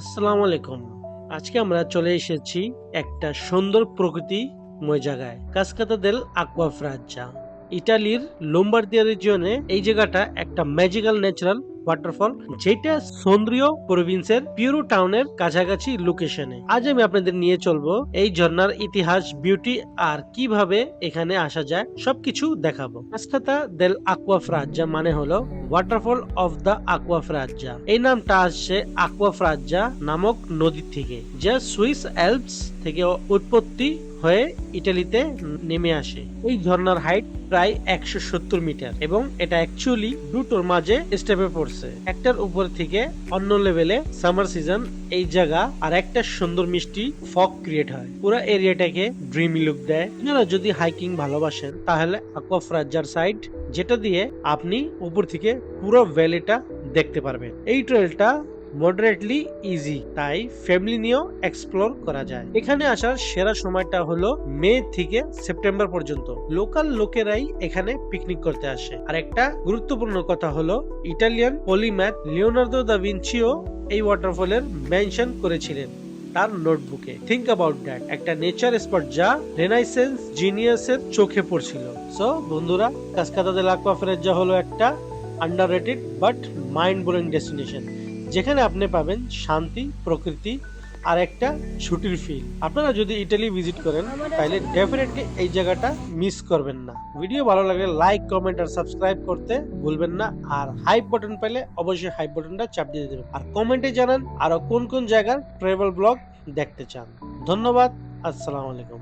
আসসালামু আলাইকুম। আজকে আমরা চলে এসেছি একটা সুন্দর প্রকৃতিময় জায়গায়, কাসকাতা দেল আকোয়া ফ্রাজ্জা ইটালির লোম্বার্দিয়া রিজিয়নে এই জায়গাটা একটা ম্যাজিক্যাল ন্যাচারাল ওয়াটারফল যেটা সন্দ্রিয় প্রভিন্সের পিউরো টাউনের কাছাকাছি লোকেশনে আজ আমি আপনাদের নিয়ে চলবো এই ঝর্ণার ইতিহাস বিউটি আর কীভাবে এখানে আসা যায়, সবকিছু দেখাবো। কাসকাতা দেল আকোয়া ফ্রাজ্জা মানে হলো waterfall of the Acqua Fraggia এই নামটা আসছে আকোয়া ফ্রাজ্জা নামক নদী থেকে, যা সুইস অ্যালপস থেকে উৎপত্তি হয়ে ইটালিতে নেমে আসে। এই ঝর্ণার হাইট প্রায় একশো সত্তর মিটার এবং এটা অ্যাকচুয়ালি দুটোর মাঝে স্টেপে পড়ছে। একটার উপর থেকে অন্য লেভেলে সামার সিজন এই জায়গা আর একটা সুন্দর মিষ্টি ফগ ক্রিয়েট হয়। পুরো এরিয়াটাকে ড্রিমি লুক দেয়। আপনারা যদি হাইকিং ভালোবাসেন, তাহলে আকোয়াফ্রাজার সাইড যেটা দিয়ে আপনি উপর থেকে পুরো ভ্যালিটা দেখতে পারবেন। এই ট্রেলটা মডারেটলি ইজি তাই ফ্যামিলি নিয়েও এক্সপ্লোর করা যায়। এখানে আসার সেরা সময়টা হলো মে থেকে সেপ্টেম্বর পর্যন্ত। লোকাল লোকেরাই এখানে পিকনিক করতে আসে। আর একটা গুরুত্বপূর্ণ কথা হলো ইটালিয়ান পলিম্যাথ লিওনার্দো দা ভিঞ্চিও এই ওয়াটারফলের মেনশন করেছিলেন। তার নোটবুকে। থিঙ্ক অ্যাবাউট দ্যাট একটা নেচার স্পট যা রেনাইসেন্স জিনিয়াসের চোখে পড়ছিল। সো বন্ধুরা কাসকাতা দে লাকওয়া ফেরেজা হলো একটা underrated but mind blowing destination যেখানে আপনি পাবেন শান্তি, প্রকৃতি আর একটা ছুটির ফিল আপনারা যদি ইটালি ভিজিট করেন তাহলে ডেফিনেটলি এই জায়গাটা মিস করবেন না। ভিডিও ভালো লাগলে লাইক কমেন্ট আর সাবস্ক্রাইব করতে ভুলবেন না। আর হাইপ বাটন পেলে অবশ্যই হাইপ বাটনটা চাপ দিয়ে দেবেন। আর কমেন্টে জানান আরও কোন কোন জায়গার ট্রাভেল ব্লগ দেখতে চান। ধন্যবাদ, আসসালামু আলাইকুম।